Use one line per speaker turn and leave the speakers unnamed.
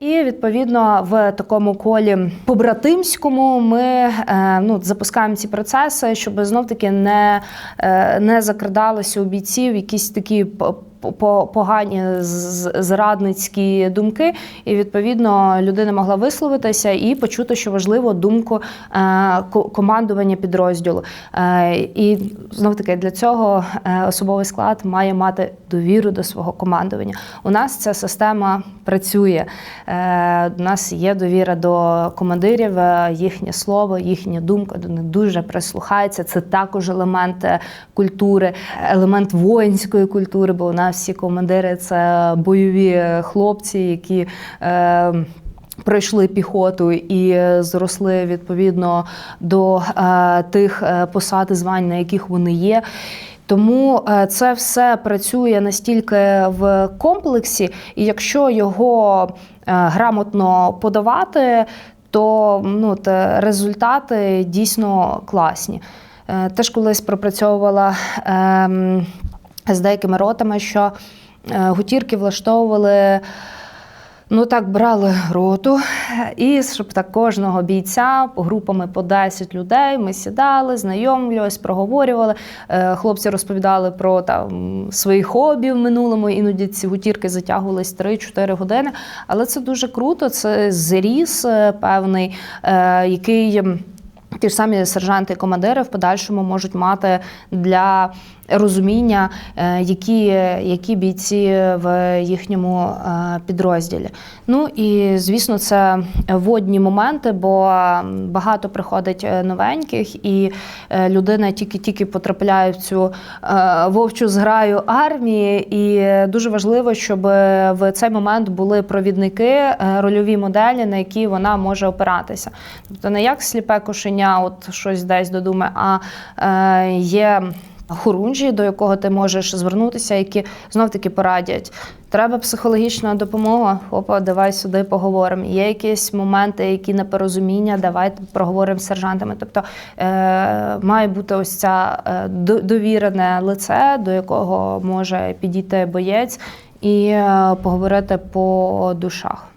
І відповідно в такому колі побратимському ми е, ну, запускаємо ці процеси, щоб знов таки не, е, не закрадалися у бійців якісь такі погані зрадницькі думки, і відповідно людина могла висловитися і почути, що важливо думку е, командування підрозділу. Е, І знов таки для цього е, особовий склад має мати довіру до свого командування. У нас ця система працює. У нас є довіра до командирів, їхнє слово, їхня думка до них дуже прислухається. Це також елемент культури, елемент воїнської культури, бо у нас всі командири це бойові хлопці, які. Е, Пройшли піхоту і зросли відповідно до е, тих е, посад і звань, на яких вони є. Тому це все працює настільки в комплексі, і якщо його грамотно подавати, то ну, результати дійсно класні. Теж колись пропрацьовувала ем, з деякими ротами, що е, гутірки влаштовували. Ну так брали роту, і щоб так кожного бійця групами по 10 людей ми сідали, знайомлювались, проговорювали. Е, Хлопці розповідали про там свої хобі в минулому. Іноді ці гутірки затягувались 3-4 години. Але це дуже круто. Це зріс е, певний, який. Ті ж самі сержанти і командири в подальшому можуть мати для розуміння, е, які, які бійці в їхньому е, підрозділі. Ну і звісно, це водні моменти, бо багато приходить е, новеньких, і людина тільки-тільки потрапляє в цю вовчу зграю армії. І дуже важливо, щоб в цей момент були провідники, рольові моделі, на які вона може опиратися. Тобто не як сліпе кошеня, от щось десь додумає, а е, є. Хорунжі, до якого ти можеш звернутися, які знов таки порадять. Треба психологічна допомога. Опа, давай сюди поговоримо. Є якісь моменти, які непорозуміння, давай проговоримо з сержантами. Тобто е, має бути ось ця е, довірене лице, до якого може підійти боєць і е, поговорити по душах.